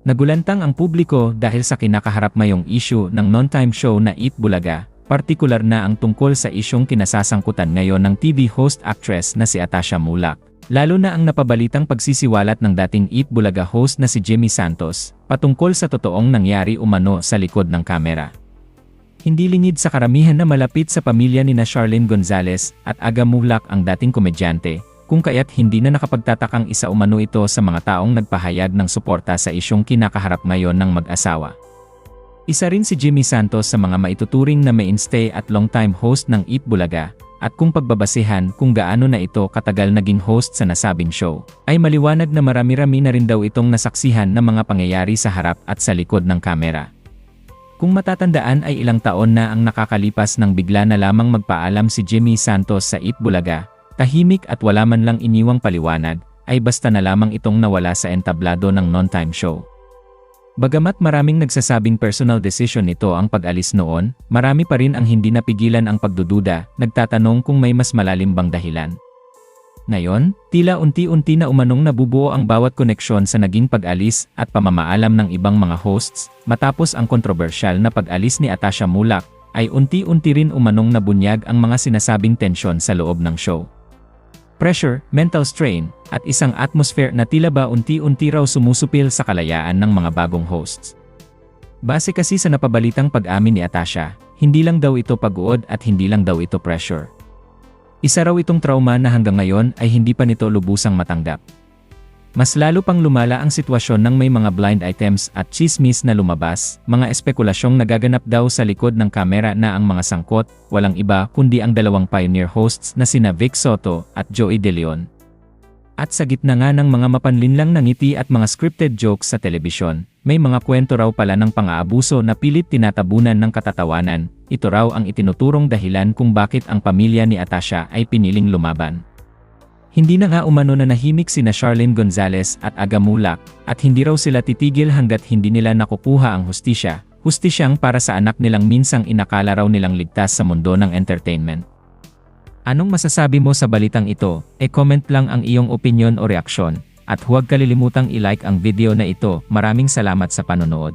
Nagulantang ang publiko dahil sa kinakaharap mayong issue ng non-time show na Eat Bulaga, partikular na ang tungkol sa isyong kinasasangkutan ngayon ng TV host actress na si Atasha Mulak. Lalo na ang napabalitang pagsisiwalat ng dating Eat Bulaga host na si Jimmy Santos, patungkol sa totoong nangyari umano sa likod ng kamera. Hindi lingid sa karamihan na malapit sa pamilya ni na Charlene Gonzalez at Aga Mulak ang dating komedyante, kung kaya't hindi na nakapagtatakang isa umano ito sa mga taong nagpahayag ng suporta sa isyong kinakaharap ngayon ng mag-asawa. Isa rin si Jimmy Santos sa mga maituturing na mainstay at long-time host ng Eat Bulaga, at kung pagbabasehan kung gaano na ito katagal naging host sa nasabing show, ay maliwanag na marami-rami na rin daw itong nasaksihan ng mga pangyayari sa harap at sa likod ng kamera. Kung matatandaan ay ilang taon na ang nakakalipas nang bigla na lamang magpaalam si Jimmy Santos sa Eat Bulaga, tahimik at wala man lang iniwang paliwanag, ay basta na lamang itong nawala sa entablado ng non-time show. Bagamat maraming nagsasabing personal decision nito ang pag-alis noon, marami pa rin ang hindi napigilan ang pagdududa, nagtatanong kung may mas malalim bang dahilan. Ngayon, tila unti-unti na umanong nabubuo ang bawat koneksyon sa naging pag-alis at pamamaalam ng ibang mga hosts, matapos ang kontrobersyal na pag-alis ni Atasha Mulak, ay unti-unti rin umanong nabunyag ang mga sinasabing tensyon sa loob ng show. Pressure, mental strain, at isang atmosphere na tila ba unti-unti raw sumusupil sa kalayaan ng mga bagong hosts. Base kasi sa napabalitang pag-amin ni Atasha, hindi lang daw ito pag-uod at hindi lang daw ito pressure. Isa raw itong trauma na hanggang ngayon ay hindi pa nito lubusang matanggap. Mas lalo pang lumala ang sitwasyon ng may mga blind items at chismis na lumabas, mga espekulasyong nagaganap daw sa likod ng kamera na ang mga sangkot, walang iba kundi ang dalawang pioneer hosts na sina Vic Soto at Joey De Leon. At sa gitna nga ng mga mapanlinlang na ngiti at mga scripted jokes sa telebisyon, may mga kwento raw pala ng pang-aabuso na pilit tinatabunan ng katatawanan, ito raw ang itinuturong dahilan kung bakit ang pamilya ni Atasha ay piniling lumaban. Hindi na nga umano na nahimik sina Charlene Gonzalez at Aga Mulak, at hindi raw sila titigil hanggat hindi nila nakukuha ang hustisya, hustisyang para sa anak nilang minsang inakala raw nilang ligtas sa mundo ng entertainment. Anong masasabi mo sa balitang ito? E-comment lang ang iyong opinion o reaksyon. At huwag kalilimutang i-like ang video na ito. Maraming salamat sa panonood.